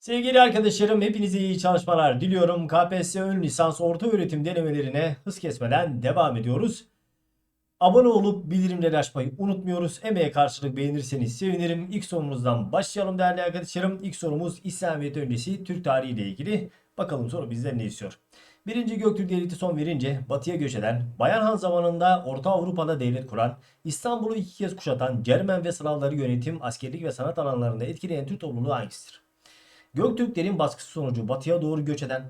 Sevgili arkadaşlarım hepinize iyi çalışmalar diliyorum. KPSS ön lisans orta öğretim denemelerine hız kesmeden devam ediyoruz. Abone olup bildirimleri açmayı unutmuyoruz. Emeğe karşılık beğenirseniz sevinirim. İlk sorumuzdan başlayalım değerli arkadaşlarım. İlk sorumuz İslamiyet öncesi Türk tarihi ile ilgili. Bakalım soru bizden ne istiyor? Birinci Göktürk Devleti son verince batıya göç eden, Bayan Han zamanında Orta Avrupa'da devlet kuran, İstanbul'u iki kez kuşatan Cermen ve Slavları yönetim, askerlik ve sanat alanlarında etkileyen Türk topluluğu hangisidir? Göktürklerin baskısı sonucu batıya doğru göç eden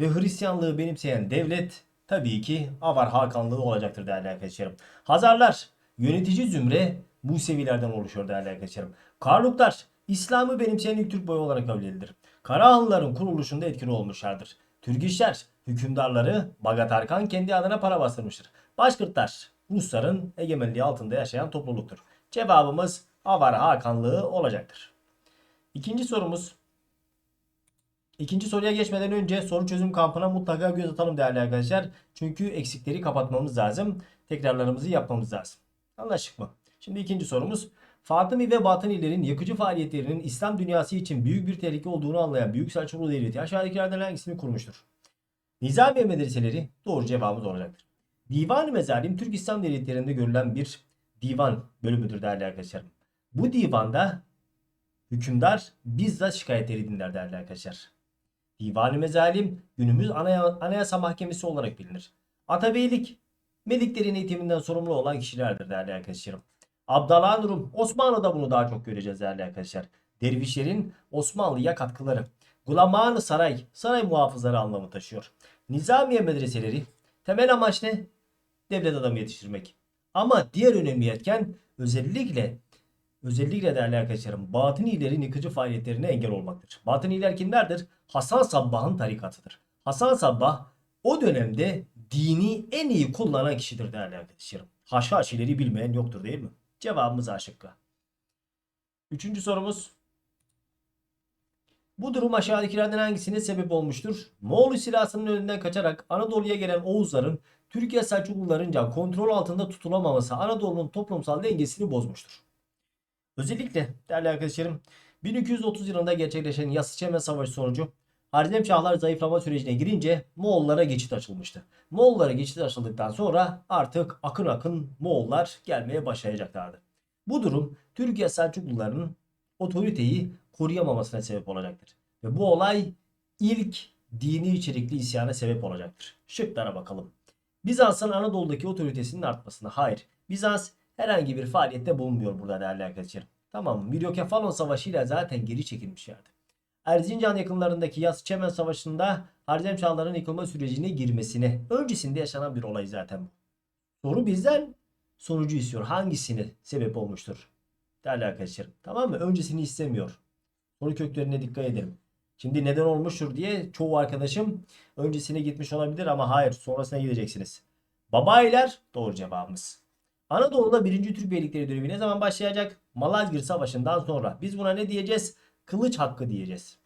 ve Hristiyanlığı benimseyen devlet tabii ki Avar Hakanlığı olacaktır değerli arkadaşlarım. Hazarlar yönetici zümre Musevilerden oluşuyor değerli arkadaşlarım. Karluklar İslam'ı benimseyen ilk Türk boyu olarak kabul edilir. Karahanlıların kuruluşunda etkili olmuşlardır. Türk işler hükümdarları Bagat Arkan kendi adına para bastırmıştır. Başkırtlar Rusların egemenliği altında yaşayan topluluktur. Cevabımız Avar Hakanlığı olacaktır. İkinci sorumuz İkinci soruya geçmeden önce soru çözüm kampına mutlaka göz atalım değerli arkadaşlar. Çünkü eksikleri kapatmamız lazım. Tekrarlarımızı yapmamız lazım. Anlaştık mı? Şimdi ikinci sorumuz. Fatımi ve Batınilerin yakıcı faaliyetlerinin İslam dünyası için büyük bir tehlike olduğunu anlayan Büyük Selçuklu Devleti aşağıdakilerden hangisini kurmuştur? Nizamiye medreseleri doğru cevabımız olacaktır. Divan-ı Mezalim Türk İslam devletlerinde görülen bir divan bölümüdür değerli arkadaşlarım. Bu divanda hükümdar bizzat şikayetleri dinler değerli arkadaşlar. Divan-ı Mezalim günümüz anaya- anayasa mahkemesi olarak bilinir. Atabeylik meliklerin eğitiminden sorumlu olan kişilerdir değerli arkadaşlarım. Abdallah Nurum Osmanlı'da bunu daha çok göreceğiz değerli arkadaşlar. Dervişlerin Osmanlı'ya katkıları. Gulaman saray, saray muhafızları anlamı taşıyor. Nizamiye medreseleri temel amaç ne? Devlet adamı yetiştirmek. Ama diğer önemli etken özellikle Özellikle değerli arkadaşlarım Batınilerin yıkıcı faaliyetlerine engel olmaktır. Batıniler kimlerdir? Hasan Sabbah'ın tarikatıdır. Hasan Sabbah o dönemde dini en iyi kullanan kişidir değerli arkadaşlarım. Haşhaşileri bilmeyen yoktur değil mi? Cevabımız A. Üçüncü sorumuz. Bu durum aşağıdakilerden hangisine sebep olmuştur? Moğol istilasının önünden kaçarak Anadolu'ya gelen Oğuzların Türkiye Selçuklularınca kontrol altında tutulamaması Anadolu'nun toplumsal dengesini bozmuştur. Özellikle değerli arkadaşlarım 1230 yılında gerçekleşen Yassı Savaşı sonucu Harizmşahlar zayıflama sürecine girince Moğollara geçit açılmıştı. Moğollara geçit açıldıktan sonra artık akın akın Moğollar gelmeye başlayacaklardı. Bu durum Türkiye Selçuklularının otoriteyi koruyamamasına sebep olacaktır. Ve bu olay ilk dini içerikli isyana sebep olacaktır. Şıklara bakalım. Bizans'ın Anadolu'daki otoritesinin artmasına hayır. Bizans herhangi bir faaliyette bulunmuyor burada değerli arkadaşlarım. Tamam mı? Miryokefalon Savaşı ile zaten geri çekilmişlerdi. Erzincan yakınlarındaki Yas Çemen Savaşı'nda Harzemşahların yıkılma sürecine girmesine öncesinde yaşanan bir olay zaten bu. Soru bizden sonucu istiyor. Hangisini sebep olmuştur? Değerli arkadaşlarım. Tamam mı? Öncesini istemiyor. Soru köklerine dikkat edelim. Şimdi neden olmuştur diye çoğu arkadaşım öncesine gitmiş olabilir ama hayır sonrasına gideceksiniz. Babayiler doğru cevabımız. Anadolu'da 1. Türk Beylikleri dönemi ne zaman başlayacak? Malazgirt Savaşı'ndan sonra. Biz buna ne diyeceğiz? Kılıç hakkı diyeceğiz.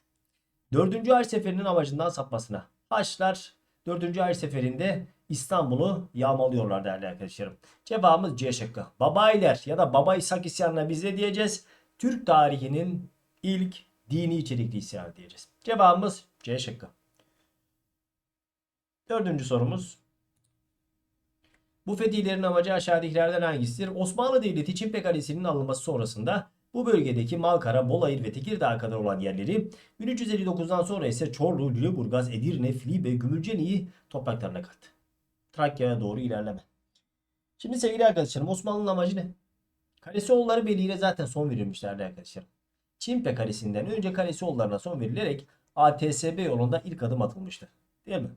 4. Haç Seferi'nin amacından sapmasına. Haçlar 4. Haç Seferi'nde İstanbul'u yağmalıyorlar değerli arkadaşlarım. Cevabımız C şıkkı. Babayiler ya da Baba İshak isyanına biz ne diyeceğiz? Türk tarihinin ilk dini içerikli isyanı diyeceğiz. Cevabımız C şıkkı. Dördüncü sorumuz. Bu fetihlerin amacı aşağıdakilerden hangisidir? Osmanlı Devleti Çimpe Kalesi'nin alınması sonrasında bu bölgedeki Malkara, Bolayır ve Tekirdağ kadar olan yerleri 1359'dan sonra ise Çorlu, Lüleburgaz, Edirne, Filibe, Gümülceni'yi topraklarına kattı. Trakya'ya doğru ilerleme. Şimdi sevgili arkadaşlarım Osmanlı'nın amacı ne? Kalesioğulları Beyliği'ne zaten son verilmişlerdi arkadaşlarım. Çimpe Kalesi'nden önce Kalesioğullarına son verilerek ATSB yolunda ilk adım atılmıştı. Değil mi?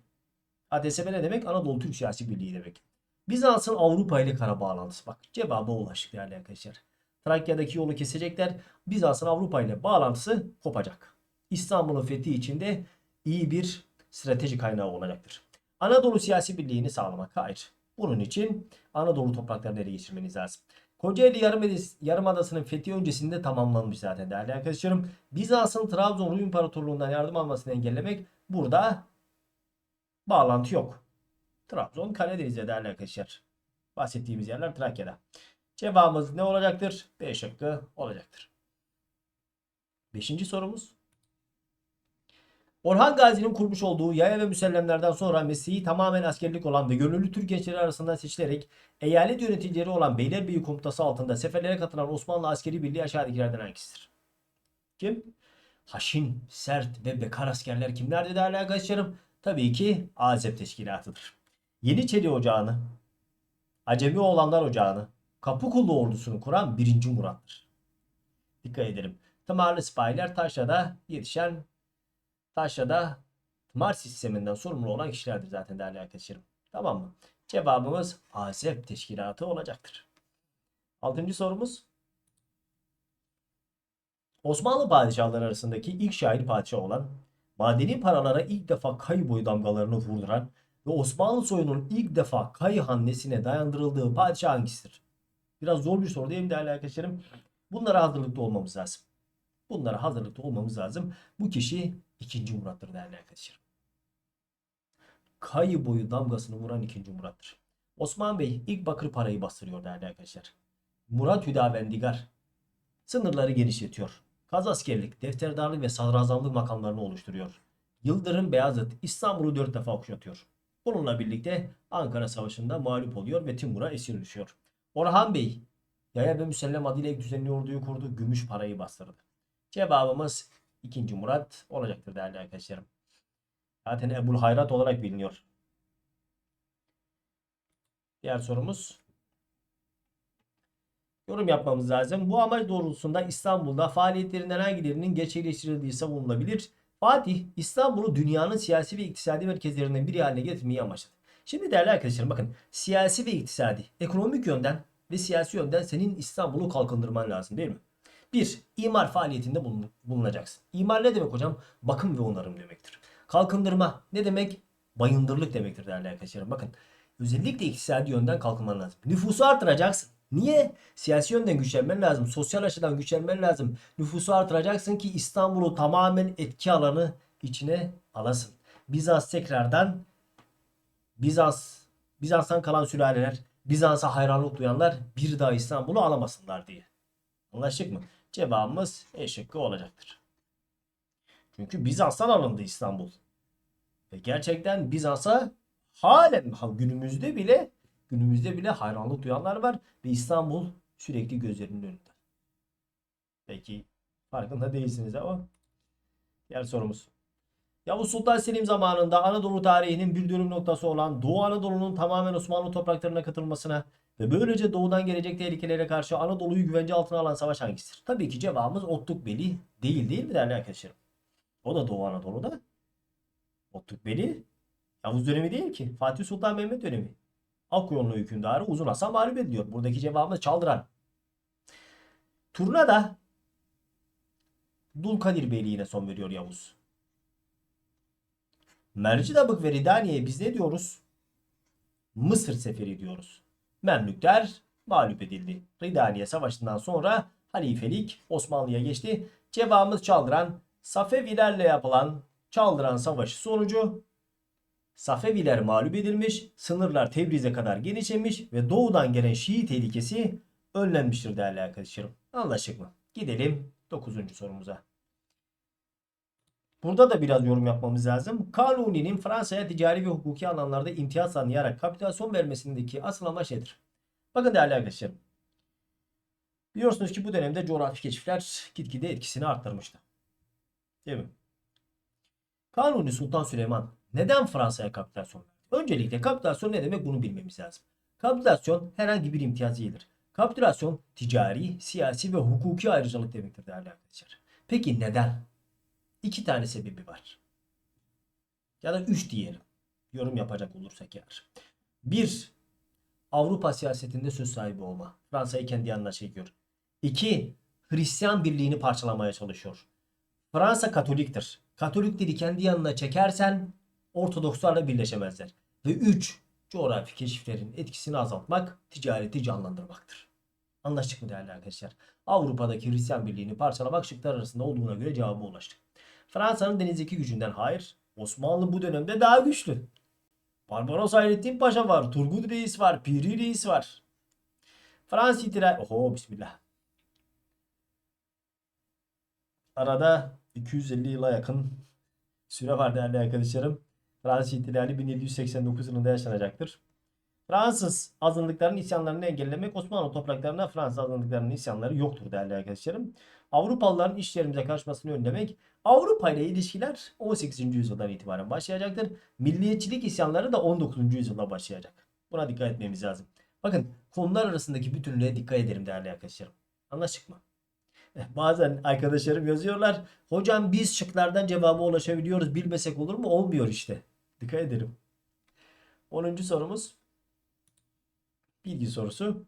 ATSB ne demek? Anadolu Türk Siyasi Birliği demek. Bizans'ın Avrupa ile kara bağlantısı. Bak cevaba ulaştık değerli arkadaşlar. Trakya'daki yolu kesecekler. Bizans'ın Avrupa ile bağlantısı kopacak. İstanbul'un fethi içinde iyi bir strateji kaynağı olacaktır. Anadolu siyasi birliğini sağlamak. Hayır. Bunun için Anadolu topraklarını ele geçirmeniz lazım. Kocaeli Yarımadası- Yarımadası'nın fethi öncesinde tamamlanmış zaten değerli arkadaşlarım. Bizans'ın Trabzon Rum İmparatorluğu'ndan yardım almasını engellemek burada bağlantı yok. Trabzon Karadeniz'de değerli arkadaşlar. Bahsettiğimiz yerler Trakya'da. Cevabımız ne olacaktır? B şıkkı olacaktır. Beşinci sorumuz. Orhan Gazi'nin kurmuş olduğu yaya ve müsellemlerden sonra mesleği tamamen askerlik olan ve gönüllü Türk gençleri arasından seçilerek eyalet yöneticileri olan Beylerbeyi komutası altında seferlere katılan Osmanlı askeri birliği aşağıdakilerden hangisidir? Kim? Haşin, sert ve bekar askerler kimlerdi değerli arkadaşlarım? Tabii ki Azep Teşkilatı'dır. Yeniçeri Ocağı'nı, Acemi Oğlanlar Ocağı'nı, Kapıkulu ordusunu kuran 1. Murat'tır. Dikkat edelim. Tımarlı sipahiler Taşra'da yetişen Taşra'da tımar sisteminden sorumlu olan kişilerdir zaten değerli arkadaşlarım. Tamam mı? Cevabımız Azep Teşkilatı olacaktır. Altıncı sorumuz. Osmanlı padişahları arasındaki ilk şair padişah olan, madeni paralara ilk defa kayı boyu damgalarını vurduran ve Osmanlı soyunun ilk defa kayı hannesine dayandırıldığı padişah hangisidir? Biraz zor bir soru değil mi değerli arkadaşlarım? Bunlara hazırlıklı olmamız lazım. Bunlara hazırlıklı olmamız lazım. Bu kişi 2. Murat'tır değerli arkadaşlarım. Kayı boyu damgasını vuran 2. Murat'tır. Osman Bey ilk bakır parayı bastırıyor değerli arkadaşlar. Murat Hüdavendigar sınırları genişletiyor. Kaz askerlik, defterdarlık ve sadrazamlık makamlarını oluşturuyor. Yıldırım Beyazıt İstanbul'u dört defa kuşatıyor. Bununla birlikte Ankara Savaşı'nda mağlup oluyor ve Timur'a esir düşüyor. Orhan Bey Yaya ve Müsellem adıyla ilk düzenli orduyu kurdu. Gümüş parayı bastırdı. Cevabımız 2. Murat olacaktır değerli arkadaşlarım. Zaten Ebul Hayrat olarak biliniyor. Diğer sorumuz. Yorum yapmamız lazım. Bu amaç doğrultusunda İstanbul'da faaliyetlerinden hangilerinin gerçekleştirildiği savunulabilir. Fatih İstanbul'u dünyanın siyasi ve iktisadi merkezlerinden biri haline getirmeyi amaçladı. Şimdi değerli arkadaşlarım bakın siyasi ve iktisadi, ekonomik yönden ve siyasi yönden senin İstanbul'u kalkındırman lazım değil mi? Bir, imar faaliyetinde bulun- bulunacaksın. İmar ne demek hocam? Bakım ve onarım demektir. Kalkındırma ne demek? Bayındırlık demektir değerli arkadaşlarım. Bakın özellikle iktisadi yönden kalkınman lazım. Nüfusu artıracaksın. Niye? Siyasi yönden güçlenmen lazım. Sosyal açıdan güçlenmen lazım. Nüfusu artıracaksın ki İstanbul'u tamamen etki alanı içine alasın. Bizans tekrardan Bizans Bizans'tan kalan sülaleler Bizans'a hayranlık duyanlar bir daha İstanbul'u alamasınlar diye. Anlaştık mı? Cevabımız E şıkkı olacaktır. Çünkü Bizans'tan alındı İstanbul. Ve gerçekten Bizans'a halen ha- günümüzde bile günümüzde bile hayranlık duyanlar var ve İstanbul sürekli gözlerinin önünde. Peki farkında değilsiniz ama diğer sorumuz. Yavuz Sultan Selim zamanında Anadolu tarihinin bir dönüm noktası olan Doğu Anadolu'nun tamamen Osmanlı topraklarına katılmasına ve böylece doğudan gelecek tehlikelere karşı Anadolu'yu güvence altına alan savaş hangisidir? Tabii ki cevabımız Otlukbeli değil değil mi değerli arkadaşlarım? O da Doğu Anadolu'da. Otlukbeli Yavuz dönemi değil ki. Fatih Sultan Mehmet dönemi. Akyonlu hükümdarı Uzun Hasan mağlup ediliyor. Buradaki cevabımız Çaldıran. Turnada Dulkadir Beyliğine son veriyor Yavuz. Mercidabık ve Ridaniye'ye biz ne diyoruz? Mısır seferi diyoruz. Memlükler mağlup edildi. Ridaniye Savaşı'ndan sonra halifelik Osmanlı'ya geçti. Cevabımız Çaldıran. Safevilerle yapılan Çaldıran Savaşı sonucu Safeviler mağlup edilmiş, sınırlar Tebriz'e kadar genişlemiş ve doğudan gelen Şii tehlikesi önlenmiştir değerli arkadaşlarım. Anlaştık mı? Gidelim 9. sorumuza. Burada da biraz yorum yapmamız lazım. Kanuni'nin Fransa'ya ticari ve hukuki alanlarda imtiyaz tanıyarak kapitülasyon vermesindeki asıl amaç nedir? Bakın değerli arkadaşlarım. Biliyorsunuz ki bu dönemde coğrafi keşifler gitgide etkisini arttırmıştı. Değil mi? Kanuni Sultan Süleyman neden Fransa'ya kapitülasyon? Öncelikle kapitülasyon ne demek bunu bilmemiz lazım. Kapitülasyon herhangi bir imtiyaz değildir. Kapitülasyon ticari, siyasi ve hukuki ayrıcalık demektir değerli arkadaşlar. Peki neden? İki tane sebebi var. Ya da üç diyelim. Yorum yapacak olursak eğer. Bir, Avrupa siyasetinde söz sahibi olma. Fransa'yı kendi yanına çekiyor. İki, Hristiyan birliğini parçalamaya çalışıyor. Fransa Katoliktir. Katolikleri kendi yanına çekersen Ortodokslarla birleşemezler. Ve 3. Coğrafi keşiflerin etkisini azaltmak, ticareti canlandırmaktır. Anlaştık mı değerli arkadaşlar? Avrupa'daki Hristiyan birliğini parçalamak şıklar arasında olduğuna göre cevaba ulaştık. Fransa'nın denizdeki gücünden hayır. Osmanlı bu dönemde daha güçlü. Barbaros Hayrettin Paşa var. Turgut Reis var. Piri Reis var. Fransız ihtilal... Oho bismillah. Arada 250 yıla yakın süre var değerli arkadaşlarım. Fransız ihtilali 1789 yılında yaşanacaktır. Fransız azınlıkların isyanlarını engellemek Osmanlı topraklarında Fransız azınlıklarının isyanları yoktur değerli arkadaşlarım. Avrupalıların işlerimize karışmasını önlemek Avrupa ile ilişkiler 18. yüzyıldan itibaren başlayacaktır. Milliyetçilik isyanları da 19. yüzyılda başlayacak. Buna dikkat etmemiz lazım. Bakın konular arasındaki bütünlüğe dikkat edelim değerli arkadaşlarım. Anlaştık mı? Eh, Bazen arkadaşlarım yazıyorlar. Hocam biz şıklardan cevaba ulaşabiliyoruz. Bilmesek olur mu? Olmuyor işte. Dikkat edelim. 10. sorumuz. Bilgi sorusu.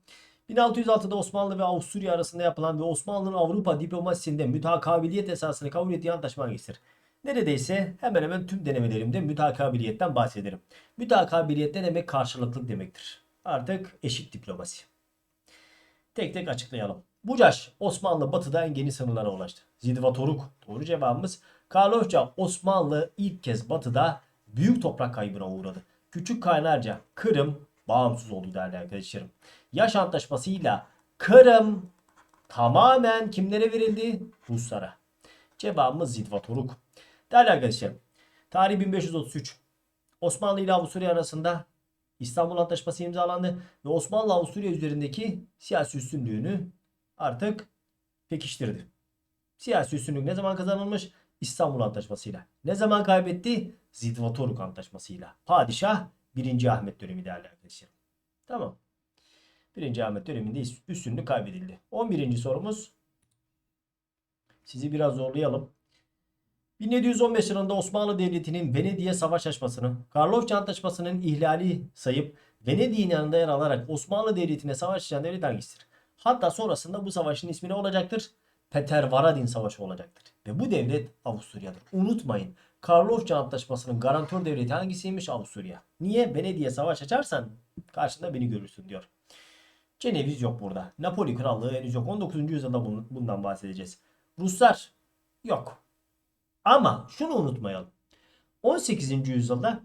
1606'da Osmanlı ve Avusturya arasında yapılan ve Osmanlı'nın Avrupa diplomasisinde mütakabiliyet esasını kabul ettiği antlaşma hangisidir? Neredeyse hemen hemen tüm denemelerimde mütakabiliyetten bahsederim. Mütakabiliyet ne demek? Karşılıklık demektir. Artık eşit diplomasi. Tek tek açıklayalım. Bucaş Osmanlı batıda en geniş sınırlara ulaştı. Zidvatoruk doğru cevabımız. Karlofça Osmanlı ilk kez batıda büyük toprak kaybına uğradı. Küçük Kaynarca Kırım bağımsız oldu değerli arkadaşlarım. Yaş Antlaşması'yla Kırım tamamen kimlere verildi? Ruslara. Cevabımız Zidvatoruk. Değerli arkadaşlarım. Tarih 1533. Osmanlı ile Avusturya arasında İstanbul Antlaşması imzalandı ve Osmanlı Avusturya üzerindeki siyasi üstünlüğünü artık pekiştirdi. Siyasi üstünlük ne zaman kazanılmış? İstanbul Antlaşması'yla. Ne zaman kaybetti? Zidvatoruk Antlaşması'yla. Padişah 1. Ahmet dönemi değerli arkadaşlarım. Tamam. 1. Ahmet döneminde üstünlük kaybedildi. 11. sorumuz. Sizi biraz zorlayalım. 1715 yılında Osmanlı Devleti'nin Venedik'e savaş açmasını, Karlofça Antlaşması'nın ihlali sayıp Venedik'in yanında yer alarak Osmanlı Devleti'ne savaş açan devlet hangisidir? Hatta sonrasında bu savaşın ismi ne olacaktır? Petervaradin Savaşı olacaktır. Ve bu devlet Avusturya'dır. Unutmayın. Karlofça Antlaşması'nın garantör devleti hangisiymiş? Avusturya. Niye? Venedik'e savaş açarsan karşında beni görürsün diyor. Ceneviz yok burada. Napoli Krallığı henüz yok. 19. yüzyılda bun- bundan bahsedeceğiz. Ruslar yok. Ama şunu unutmayalım. 18. yüzyılda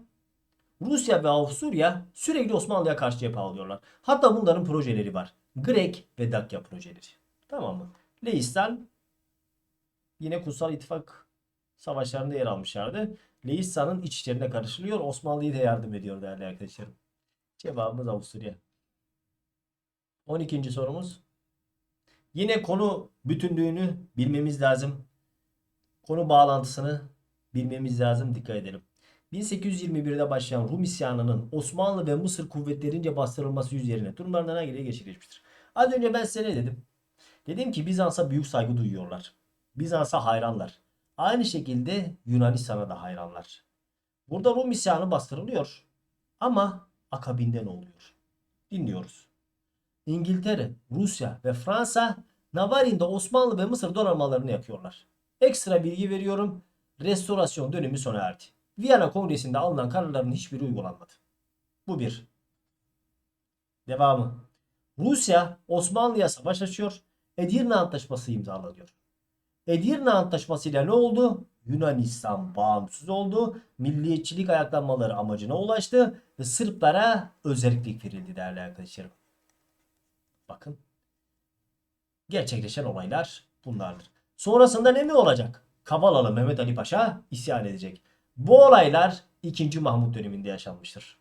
Rusya ve Avusturya sürekli Osmanlı'ya karşı cephe alıyorlar. Hatta bunların projeleri var. Grek ve Dakya projeleri. Tamam mı? Leistan yine Kutsal İttifak savaşlarında yer almışlardı. Leistan'ın iç içlerine karışılıyor. Osmanlı'ya da yardım ediyor değerli arkadaşlarım. Cevabımız Avusturya. 12. sorumuz. Yine konu bütünlüğünü bilmemiz lazım. Konu bağlantısını bilmemiz lazım. Dikkat edelim. 1821'de başlayan Rum isyanının Osmanlı ve Mısır kuvvetlerince bastırılması üzerine durumlarından hangileri gerçekleşmiştir? Az önce ben size ne dedim? Dedim ki Bizans'a büyük saygı duyuyorlar. Bizans'a hayranlar. Aynı şekilde Yunanistan'a da hayranlar. Burada Rum isyanı bastırılıyor. Ama akabinde ne oluyor? Dinliyoruz. İngiltere, Rusya ve Fransa Navarin'de Osmanlı ve Mısır donanmalarını yakıyorlar. Ekstra bilgi veriyorum. Restorasyon dönemi sona erdi. Viyana Kongresi'nde alınan kararların hiçbiri uygulanmadı. Bu bir. Devamı. Rusya Osmanlı'ya savaş açıyor. Edirne Antlaşması imzalanıyor. Edirne Antlaşması ile ne oldu? Yunanistan bağımsız oldu. Milliyetçilik ayaklanmaları amacına ulaştı ve Sırplara özellik verildi değerli arkadaşlarım. Bakın. Gerçekleşen olaylar bunlardır. Sonrasında ne mi olacak? Kavalalı Mehmet Ali Paşa isyan edecek. Bu olaylar 2. Mahmut döneminde yaşanmıştır.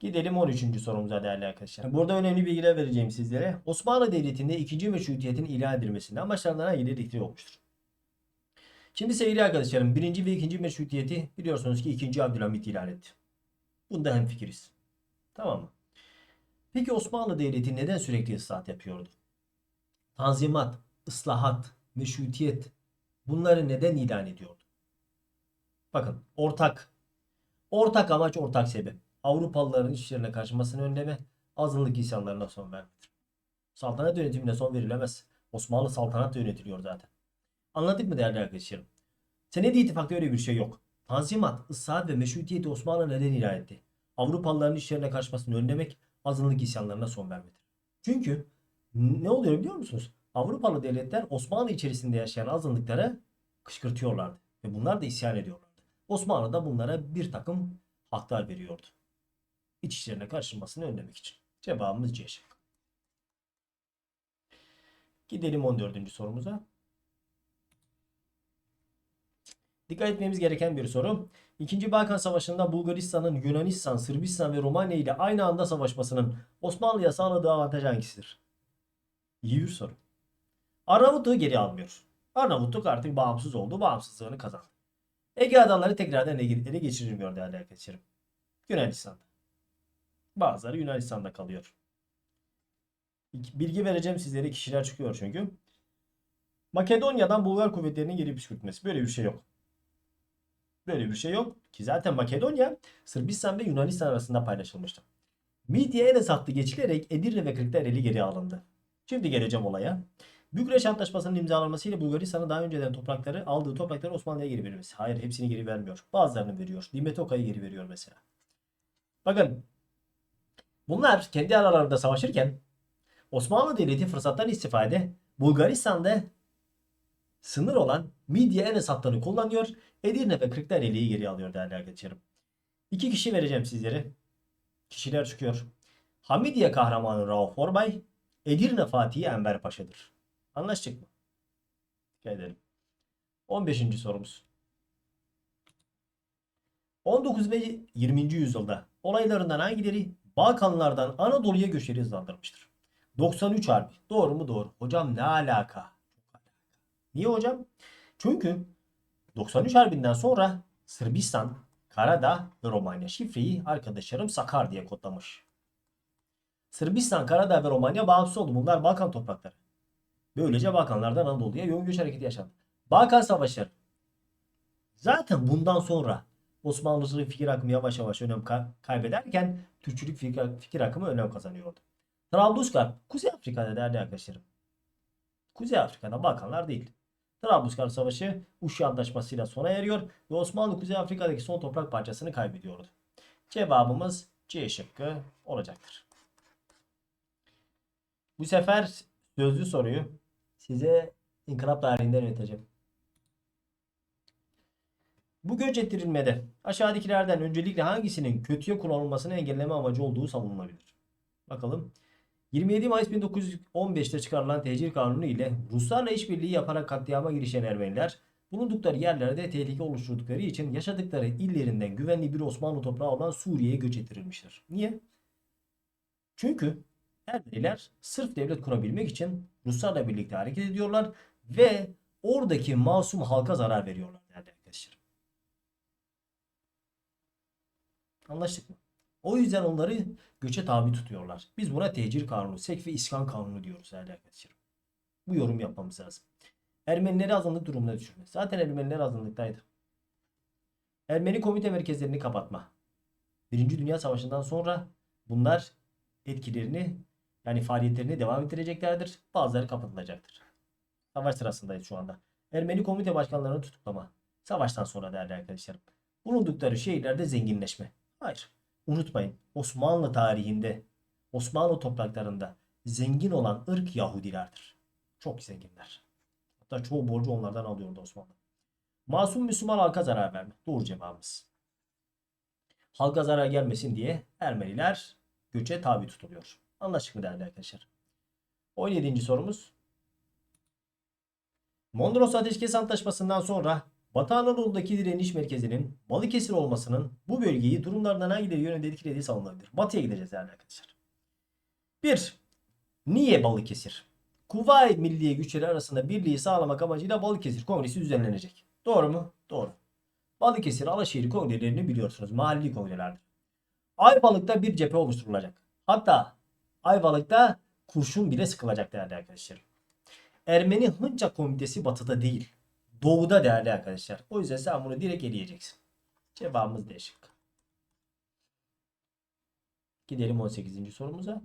Gidelim 13. sorumuza değerli arkadaşlar. Burada önemli bilgiler vereceğim sizlere. Osmanlı Devleti'nde 2. meşrutiyetin ilan edilmesinde amaçlarından hangileri etkili olmuştur? Şimdi sevgili arkadaşlarım 1. ve 2. meşrutiyeti biliyorsunuz ki 2. Abdülhamit ilan etti. Bunda hemfikiriz. Tamam mı? Peki Osmanlı Devleti neden sürekli ıslahat yapıyordu? Tanzimat, ıslahat, meşrutiyet bunları neden ilan ediyordu? Bakın ortak. Ortak amaç ortak sebep. Avrupalıların işlerine karışmasını önleme, azınlık isyanlarına son vermedir. Saltanat yönetimine son verilemez. Osmanlı saltanat yönetiliyor zaten. Anladık mı değerli arkadaşlarım? Senedi ittifakta öyle bir şey yok. Tanzimat, ıslahat ve meşrutiyeti Osmanlı neden ilan etti? Avrupalıların işlerine karışmasını önlemek, azınlık isyanlarına son vermedir. Çünkü ne oluyor biliyor musunuz? Avrupalı devletler Osmanlı içerisinde yaşayan azınlıklara kışkırtıyorlardı. Ve bunlar da isyan ediyorlardı. Osmanlı da bunlara bir takım haklar veriyordu. İç işlerine karışılmasını önlemek için. Cevabımız C şıkkı. Gidelim 14. sorumuza. Dikkat etmemiz gereken bir soru. İkinci Balkan Savaşı'nda Bulgaristan'ın Yunanistan, Sırbistan ve Romanya ile aynı anda savaşmasının Osmanlı'ya sağladığı avantaj hangisidir? İyi bir soru. Arnavutluğu geri almıyor. Arnavutluk artık bağımsız oldu, bağımsızlığını kazandı. Ege adaları tekrardan ele geçirilmiyor değerli arkadaşlarım. Yunanistan'da. Bazıları Yunanistan'da kalıyor. Bilgi vereceğim sizlere kişiler çıkıyor çünkü. Makedonya'dan Bulgar kuvvetlerinin geri püskürtmesi. Böyle bir şey yok. Böyle bir şey yok ki zaten Makedonya Sırbistan ve Yunanistan arasında paylaşılmıştı. Midye Enes hattı geçilerek Edirne ve Kırklareli geri alındı. Şimdi geleceğim olaya. Bükreş Antlaşması'nın imzalanmasıyla Bulgaristan'ın daha önceden toprakları aldığı toprakları Osmanlı'ya geri vermesi. Hayır hepsini geri vermiyor. Bazılarını veriyor. Dimetoka'yı geri veriyor mesela. Bakın bunlar kendi aralarında savaşırken Osmanlı Devleti fırsattan istifade Bulgaristan'da sınır olan Midye Enes hattını kullanıyor. Edirne ve Kırklareli'yi geri alıyor değerli arkadaşlarım. İki kişi vereceğim sizlere. Kişiler çıkıyor. Hamidiye kahramanı Rauf Orbay, Edirne Fatihi Enver Paşa'dır. Anlaştık mı? Dikkat edelim. 15. sorumuz. 19 ve 20. yüzyılda olaylarından hangileri Balkanlardan Anadolu'ya göçleri hızlandırmıştır? 93 Harbi. Doğru mu? Doğru. Hocam ne alaka? Niye hocam? Çünkü 93 Harbi'nden sonra Sırbistan, Karadağ ve Romanya şifreyi arkadaşlarım Sakar diye kodlamış. Sırbistan, Karadağ ve Romanya bağımsız oldu. Bunlar Balkan toprakları. Böylece Balkanlardan Anadolu'ya yoğun göç hareketi yaşandı. Balkan Savaşları. Zaten bundan sonra Osmanlıcılık fikir akımı yavaş yavaş önem ka- kaybederken Türkçülük fikir, fikir akımı önem kazanıyordu. Trablusgarp, Kuzey Afrika'da değerli arkadaşlarım. Kuzey Afrika'da Balkanlar değil. Trablusgarp Savaşı Uşi Antlaşması'yla sona eriyor ve Osmanlı Kuzey Afrika'daki son toprak parçasını kaybediyordu. Cevabımız C şıkkı olacaktır. Bu sefer sözlü soruyu size inkılap tarihinden öğreteceğim. Bu göç ettirilmede aşağıdakilerden öncelikle hangisinin kötüye kullanılmasını engelleme amacı olduğu savunulabilir? Bakalım. 27 Mayıs 1915'te çıkarılan tecir kanunu ile Ruslarla işbirliği yaparak katliama girişen Ermeniler bulundukları yerlerde tehlike oluşturdukları için yaşadıkları illerinden güvenli bir Osmanlı toprağı olan Suriye'ye göç ettirilmiştir. Niye? Çünkü Ermeniler sırf devlet kurabilmek için Ruslarla birlikte hareket ediyorlar ve oradaki masum halka zarar veriyorlar değerli arkadaşlar. Anlaştık mı? O yüzden onları göçe tabi tutuyorlar. Biz buna tecir kanunu, sek ve iskan kanunu diyoruz değerli arkadaşlar. Bu yorum yapmamız lazım. Ermenileri azınlık durumuna düşürme. Zaten Ermeniler azınlıktaydı. Ermeni komite merkezlerini kapatma. Birinci Dünya Savaşı'ndan sonra bunlar etkilerini yani faaliyetlerini devam ettireceklerdir. Bazıları kapatılacaktır. Savaş sırasındayız şu anda. Ermeni komite başkanlarını tutuklama. Savaştan sonra değerli arkadaşlarım. Bulundukları şehirlerde zenginleşme. Hayır. Unutmayın Osmanlı tarihinde, Osmanlı topraklarında zengin olan ırk Yahudilerdir. Çok zenginler. Hatta çoğu borcu onlardan alıyordu Osmanlı. Masum Müslüman halka zarar verme. Doğru cevabımız. Halka zarar gelmesin diye Ermeniler göçe tabi tutuluyor. Anlaştık mı değerli arkadaşlar? 17. sorumuz. Mondros Ateşkes Antlaşması'ndan sonra Batı Anadolu'daki direniş merkezinin Balıkesir olmasının bu bölgeyi durumlardan hangileri yönünde etkilediği savunulabilir. Batı'ya gideceğiz değerli arkadaşlar. 1. Niye Balıkesir? Kuvayi Milliye güçleri arasında birliği sağlamak amacıyla Balıkesir Kongresi düzenlenecek. Doğru mu? Doğru. Balıkesir Alaşehir kongrelerini biliyorsunuz. Mahalli kongrelerdir. Ayvalık'ta bir cephe oluşturulacak. Hatta Ayvalık'ta kurşun bile sıkılacak değerli arkadaşlar. Ermeni Hınca Komitesi batıda değil. Doğuda değerli arkadaşlar. O yüzden sen bunu direkt eleyeceksin. Cevabımız D şıkkı. Gidelim 18. sorumuza.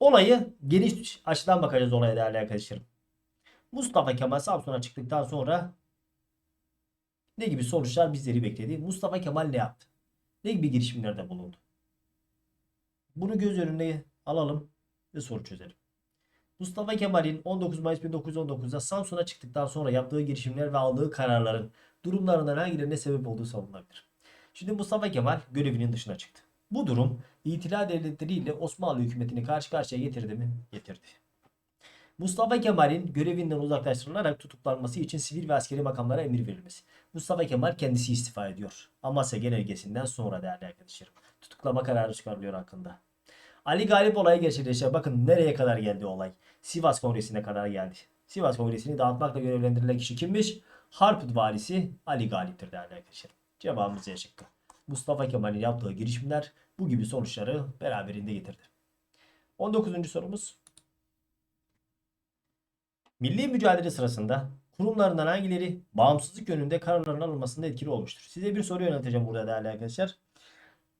Olayı geniş açıdan bakacağız olaya değerli arkadaşlarım. Mustafa Kemal Samsun'a çıktıktan sonra ne gibi sonuçlar bizleri bekledi? Mustafa Kemal ne yaptı? Ne gibi girişimlerde bulundu? Bunu göz önüne alalım ve soru çözelim. Mustafa Kemal'in 19 Mayıs 1919'da Samsun'a çıktıktan sonra yaptığı girişimler ve aldığı kararların durumlarından hangilerine sebep olduğu savunulabilir. Şimdi Mustafa Kemal görevinin dışına çıktı. Bu durum İtilal devletleriyle Osmanlı hükümetini karşı karşıya getirdi mi? Getirdi. Mustafa Kemal'in görevinden uzaklaştırılarak tutuklanması için sivil ve askeri makamlara emir verilmesi. Mustafa Kemal kendisi istifa ediyor. Amasya Genelgesi'nden sonra değerli arkadaşlarım. Tutuklama kararı çıkarılıyor hakkında. Ali Galip olayı gerçekleşiyor. Bakın nereye kadar geldi olay. Sivas Kongresi'ne kadar geldi. Sivas Kongresi'ni dağıtmakla görevlendirilen kişi kimmiş? Harput valisi Ali Galip'tir değerli arkadaşlarım. Cevabımız C şıkkı. Mustafa Kemal'in yaptığı girişimler bu gibi sonuçları beraberinde getirdi. 19. sorumuz. Milli mücadele sırasında kurumlarından hangileri bağımsızlık yönünde kararların alınmasında etkili olmuştur? Size bir soru yönelteceğim burada değerli arkadaşlar.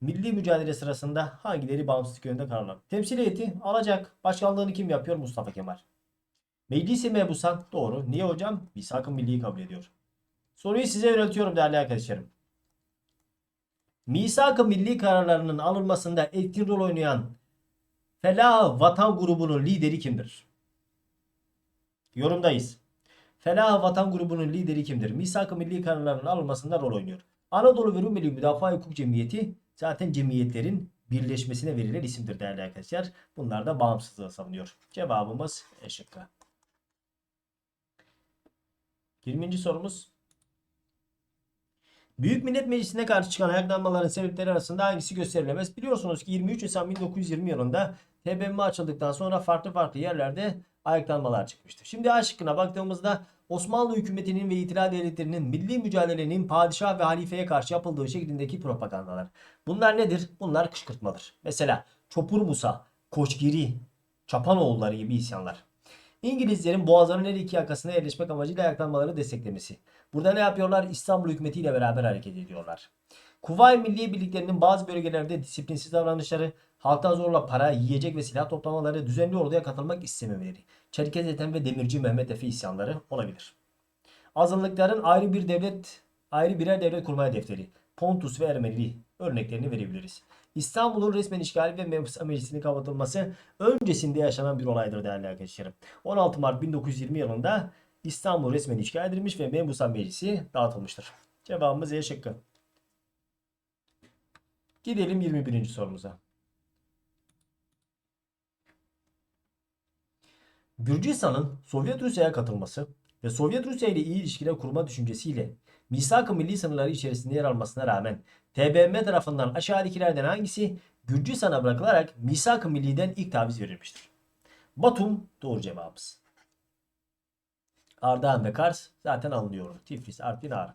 Milli mücadele sırasında hangileri bağımsızlık yönünde kararlar? Temsil heyeti alacak. Başkanlığını kim yapıyor? Mustafa Kemal. Meclisi mebusan doğru. Niye hocam? Misak-ı Milli'yi kabul ediyor. Soruyu size yöneltiyorum değerli arkadaşlarım. Misak-ı Milli kararlarının alınmasında etkin rol oynayan Felah Vatan grubunun lideri kimdir? Yorumdayız. Felah Vatan grubunun lideri kimdir? Misak-ı Milli kararlarının alınmasında rol oynuyor. Anadolu ve Rumeli Müdafaa Hukuk Cemiyeti zaten cemiyetlerin birleşmesine verilen isimdir değerli arkadaşlar. Bunlar da bağımsızlığı savunuyor. Cevabımız E şıkkı. 20. sorumuz. Büyük Millet Meclisi'ne karşı çıkan ayaklanmaların sebepleri arasında hangisi gösterilemez? Biliyorsunuz ki 23 Nisan 1920 yılında TBMM açıldıktan sonra farklı farklı yerlerde ayaklanmalar çıkmıştır. Şimdi A şıkkına baktığımızda Osmanlı hükümetinin ve itilal devletlerinin milli mücadelenin padişah ve halifeye karşı yapıldığı şeklindeki propagandalar. Bunlar nedir? Bunlar kışkırtmadır. Mesela Çopur Musa, Koçgiri, Çapanoğulları gibi isyanlar. İngilizlerin boğazların her iki yakasına yerleşmek amacıyla ayaklanmaları desteklemesi. Burada ne yapıyorlar? İstanbul hükümetiyle beraber hareket ediyorlar. Kuvayi Milliye Birliklerinin bazı bölgelerde disiplinsiz davranışları, halktan zorla para, yiyecek ve silah toplamaları, düzenli orduya katılmak istememeleri, Çerkez Ethem ve Demirci Mehmet Efe isyanları olabilir. Azınlıkların ayrı bir devlet, ayrı birer devlet kurma hedefleri, Pontus ve Ermeni örneklerini verebiliriz. İstanbul'un resmen işgali ve Mebusa Meclisi'nin kapatılması öncesinde yaşanan bir olaydır değerli arkadaşlarım. 16 Mart 1920 yılında İstanbul resmen işgal edilmiş ve Mebusa Meclisi dağıtılmıştır. Cevabımız E şıkkı. Gidelim 21. sorumuza. Gürcistan'ın Sovyet Rusya'ya katılması ve Sovyet Rusya ile iyi ilişkiler kurma düşüncesiyle misak-ı milli sınırları içerisinde yer almasına rağmen TBMM tarafından aşağıdakilerden hangisi Gürcistan'a bırakılarak misak-ı milliden ilk taviz verilmiştir? Batum doğru cevabımız. Ardahan ve Kars zaten alınıyor. Tiflis, Artvin, Ağrı.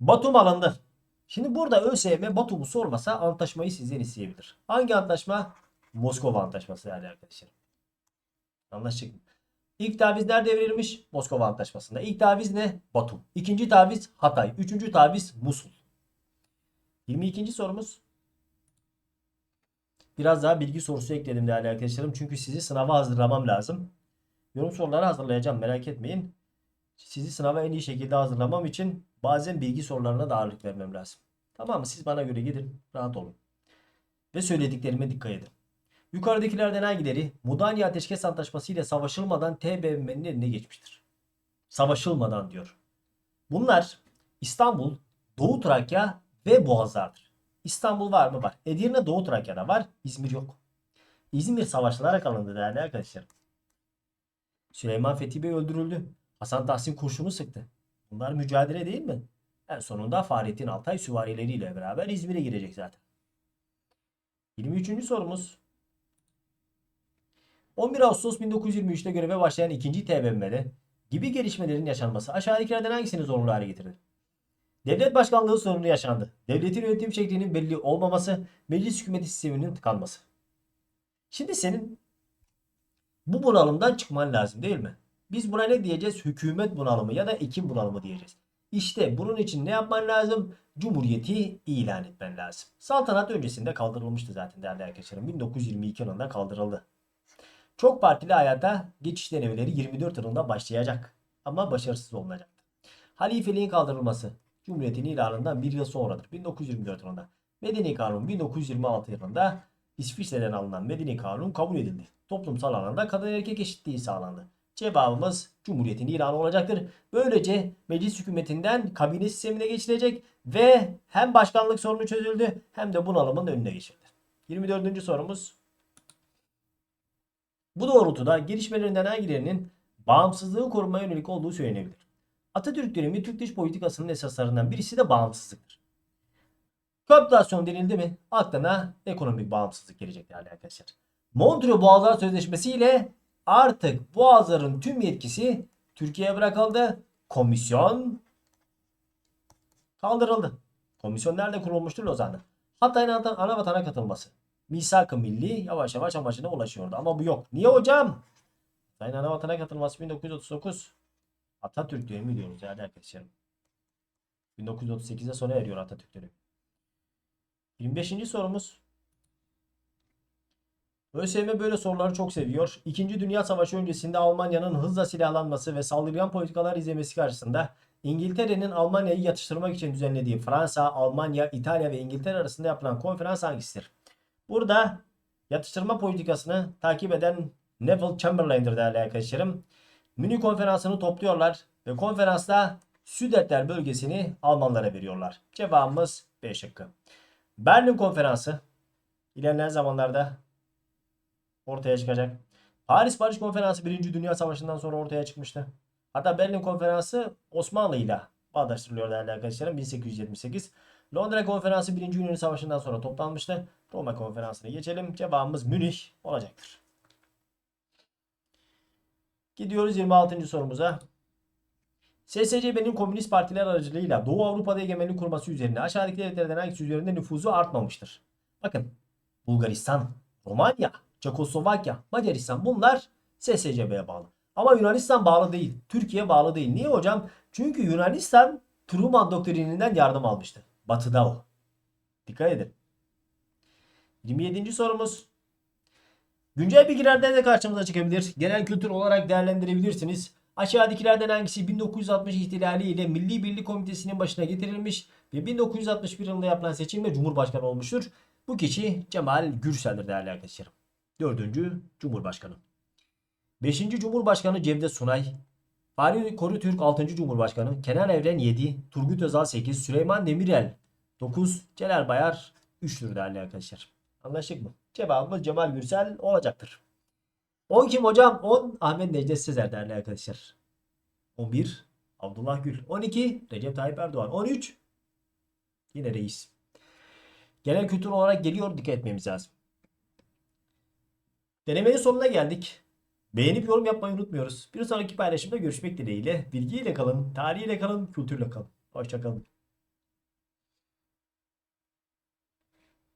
Batum alındı. Şimdi burada ÖSYM Batum'u sormasa antlaşmayı sizden isteyebilir. Hangi antlaşma? Moskova Antlaşması yani arkadaşlar. Anlaştık mı? İlk taviz nerede verilmiş? Moskova Antlaşması'nda. İlk taviz ne? Batum. İkinci taviz Hatay. Üçüncü taviz Musul. 22. sorumuz. Biraz daha bilgi sorusu ekledim değerli arkadaşlarım. Çünkü sizi sınava hazırlamam lazım. Yorum soruları hazırlayacağım merak etmeyin. Sizi sınava en iyi şekilde hazırlamam için bazen bilgi sorularına da ağırlık vermem lazım. Tamam mı? Siz bana göre gidin. Rahat olun. Ve söylediklerime dikkat edin. Yukarıdakilerden hangileri Mudanya Ateşkes Antlaşması ile savaşılmadan TBMM'nin eline geçmiştir? Savaşılmadan diyor. Bunlar İstanbul, Doğu Trakya ve Boğazlar'dır. İstanbul var mı? Var. Edirne Doğu Trakya'da var. İzmir yok. İzmir savaşılarak alındı değerli arkadaşlar. Süleyman Fethi Bey öldürüldü. Hasan Tahsin kurşunu sıktı. Bunlar mücadele değil mi? En sonunda Fahrettin Altay süvarileriyle beraber İzmir'e girecek zaten. 23. sorumuz. 11 Ağustos 1923'te göreve başlayan 2. TBMM'de gibi gelişmelerin yaşanması aşağıdakilerden hangisini zorunlu hale getirdi? Devlet başkanlığı sorunu yaşandı. Devletin yönetim şeklinin belli olmaması, meclis hükümeti sisteminin tıkanması. Şimdi senin bu bunalımdan çıkman lazım değil mi? Biz buna ne diyeceğiz? Hükümet bunalımı ya da ekim bunalımı diyeceğiz. İşte bunun için ne yapman lazım? Cumhuriyeti ilan etmen lazım. Saltanat öncesinde kaldırılmıştı zaten değerli arkadaşlarım. 1922 yılında kaldırıldı. Çok partili hayata geçiş denemeleri 24 yılında başlayacak. Ama başarısız olunacak. Halifeliğin kaldırılması Cumhuriyetin ilanından bir yıl sonradır. 1924 yılında. Medeni Kanun 1926 yılında İsviçre'den alınan Medeni Kanun kabul edildi. Toplumsal alanda kadın erkek eşitliği sağlandı. Cevabımız Cumhuriyet'in ilanı olacaktır. Böylece meclis hükümetinden kabine sistemine geçilecek ve hem başkanlık sorunu çözüldü hem de bunalımın önüne geçildi. 24. sorumuz. Bu doğrultuda gelişmelerinden hangilerinin bağımsızlığı korumaya yönelik olduğu söylenebilir. Atatürk dönemi Türk dış politikasının esaslarından birisi de bağımsızlıktır. Kapitülasyon denildi mi aklına ekonomik bağımsızlık gelecek değerli arkadaşlar. Montreux Boğazlar Sözleşmesi ile artık Boğazların tüm yetkisi Türkiye'ye bırakıldı. Komisyon kaldırıldı. Komisyon nerede kurulmuştur? Lozan'da. Hatay'ın ana, ana vatana katılması. Misak-ı Milli yavaş yavaş amacına ulaşıyordu. Ama bu yok. Niye hocam? Hatay'ın ana katılması 1939. Atatürk dönemi diyoruz değerli arkadaşlarım. 1938'de sona eriyor Atatürk dönemi. 25. sorumuz. ÖSYM böyle soruları çok seviyor. İkinci Dünya Savaşı öncesinde Almanya'nın hızla silahlanması ve saldırgan politikalar izlemesi karşısında İngiltere'nin Almanya'yı yatıştırmak için düzenlediği Fransa, Almanya, İtalya ve İngiltere arasında yapılan konferans hangisidir? Burada yatıştırma politikasını takip eden Neville Chamberlain'dir değerli arkadaşlarım. Münih konferansını topluyorlar ve konferansta Südetler bölgesini Almanlara veriyorlar. Cevabımız B şıkkı. Berlin konferansı ilerleyen zamanlarda ortaya çıkacak. Paris Barış Konferansı 1. Dünya Savaşı'ndan sonra ortaya çıkmıştı. Hatta Berlin Konferansı Osmanlı ile bağdaştırılıyor değerli arkadaşlarım 1878. Londra Konferansı 1. Yunan Savaşı'ndan sonra toplanmıştı. Roma Konferansı'na geçelim. Cevabımız Münih olacaktır. Gidiyoruz 26. sorumuza. SSCB'nin komünist partiler aracılığıyla Doğu Avrupa'da egemenlik kurması üzerine aşağıdaki devletlerden hangisi üzerinde nüfuzu artmamıştır? Bakın Bulgaristan, Romanya, Çekoslovakya, Macaristan bunlar SSCB'ye bağlı. Ama Yunanistan bağlı değil. Türkiye bağlı değil. Niye hocam? Çünkü Yunanistan Truman doktrininden yardım almıştı. Batı'da o. Dikkat edin. 27. sorumuz. Güncel bilgilerden de karşımıza çıkabilir. Genel kültür olarak değerlendirebilirsiniz. Aşağıdakilerden hangisi 1960 ihtilali ile Milli Birlik Komitesi'nin başına getirilmiş ve 1961 yılında yapılan seçimle Cumhurbaşkanı olmuştur? Bu kişi Cemal Gürsel'dir değerli arkadaşlarım. Dördüncü Cumhurbaşkanı. Beşinci Cumhurbaşkanı Cevdet Sunay. Fahri Koru Türk 6. Cumhurbaşkanı. Kenan Evren 7. Turgut Özal 8. Süleyman Demirel 9. Celal Bayar 3'tür değerli arkadaşlar. Anlaştık mı? Cevabımız Cemal Gürsel olacaktır. 10 kim hocam? 10 Ahmet Necdet Sezer değerli arkadaşlar. 11 Abdullah Gül. 12 Recep Tayyip Erdoğan. 13 yine reis. Genel kültür olarak geliyor dikkat etmemiz lazım. Denemenin sonuna geldik. Beğenip yorum yapmayı unutmuyoruz. Bir sonraki paylaşımda görüşmek dileğiyle. Bilgiyle kalın, tarihiyle kalın, kültürle kalın. Hoşçakalın.